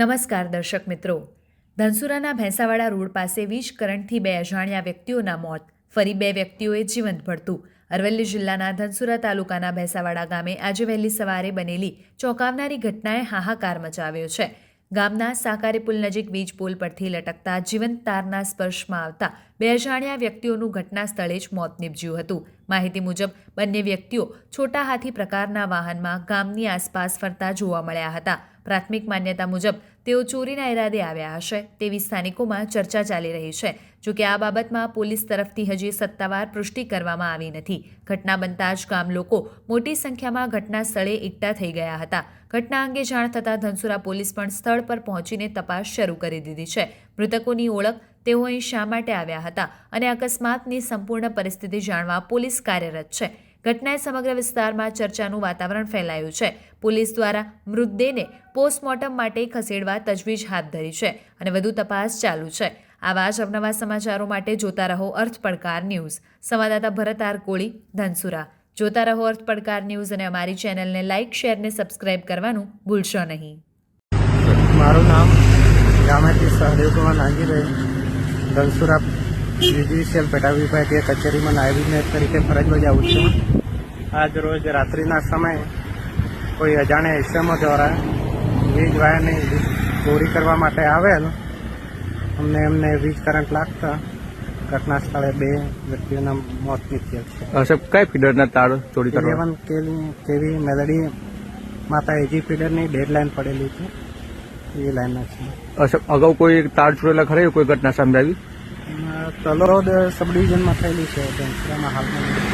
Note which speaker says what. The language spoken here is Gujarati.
Speaker 1: નમસ્કાર દર્શક મિત્રો. ધનસુરાના ભેંસાવાડા રોડ પાસે વીજ કરંટથી બે અજાણ્યા વ્યક્તિઓના મોત. ફરી બે વ્યક્તિઓએ જીવંત ભળતું અરવલ્લી જિલ્લાના ધનસુરા તાલુકાના ભેંસાવાડા ગામે આજે વહેલી સવારે બનેલી ચોંકાવનારી ઘટનાએ હાહાકાર મચાવ્યો છે. ગામના સાકારી પુલ નજીક વીજ પોલ પરથી લટકતા જીવંત તારના સ્પર્શમાં આવતા બે અજાણ્યા વ્યક્તિઓનું ઘટના સ્થળે જ મોત નીપજ્યું હતું. માહિતી મુજબ, બંને વ્યક્તિઓ છોટા હાથી પ્રકારના વાહનમાં ગામની આસપાસ ફરતા જોવા મળ્યા હતા. પ્રાથમિક માન્યતા મુજબ, તેઓ ચોરીના ઇરાદે આવ્યા હશે તેવી સ્થાનિકોમાં ચર્ચા ચાલી રહી છે. જોકે આ બાબતમાં પોલીસ તરફથી હજી સત્તાવાર પુષ્ટિ કરવામાં આવી નથી. ઘટના બનતા જ ગામ લોકો મોટી સંખ્યામાં ઘટના સ્થળે એકઠા થઈ ગયા હતા. ઘટના અંગે જાણ થતાં ધનસુરા પોલીસ પણ સ્થળ પર પહોંચીને તપાસ શરૂ કરી દીધી છે. મૃતકોની ઓળખ તેઓ અહીં શા માટે આવ્યા હતા અને અકસ્માતની સંપૂર્ણ પરિસ્થિતિ જાણવા પોલીસ કાર્યરત છે. ઘટનાએ સમગ્ર વિસ્તારમાં ચર્ચાનું વાતાવરણ ફેલાયું છે. પોલીસ દ્વારા મૃતદેહને પોસ્ટમોર્ટમ માટે ખસેડવા તજવીજ હાથ ધરી છે અને વધુ તપાસ ચાલુ છે. આવા જ અવનવા સમાચારો માટે જોતા રહો અર્થ પડકાર ન્યૂઝ. સંવાદદાતા ભરત આર કોળી, ધનસુરા. જોતા રહો અર્થ પડકાર ન્યૂઝ અને અમારી ચેનલને લાઇક, શેર ને સબસ્ક્રાઇબ કરવાનું ભૂલશો નહીં.
Speaker 2: મારું નામ ગામેથી સહદેવકુમાર નાગીભાઈ ધનસુરા જ્યુડિશિયલ પેટા વિભાગીય કચેરીમાં નાયબ ઇજનેર તરીકે ફરજ બજાવું છું. આજ રોજ રાત્રિના સમયે કોઈ અજાણ્યા એસએમઓ દ્વારા વીજ વાયરની ચોરી કરવા માટે આવેલ અમને એમને વીજ કરંટ લાગતા ઘટના સ્થળે બે વ્યક્તિઓના મોત નીપજ્યા છે.
Speaker 3: સાહેબ કઈ ફીડરના તાર ચોરી કરવા?
Speaker 2: કેવી કેવી મેલડી માતા એજી ફીડરની ડેડલાઇન પડેલી છે. એ લાઇનના છે.
Speaker 3: અ, અગાઉ કોઈ તાર છોડેલા ખરી કોઈ ઘટના સામે આવી?
Speaker 2: તલોદ સબ ડિવિઝનમાં થયેલી છે હાલમાં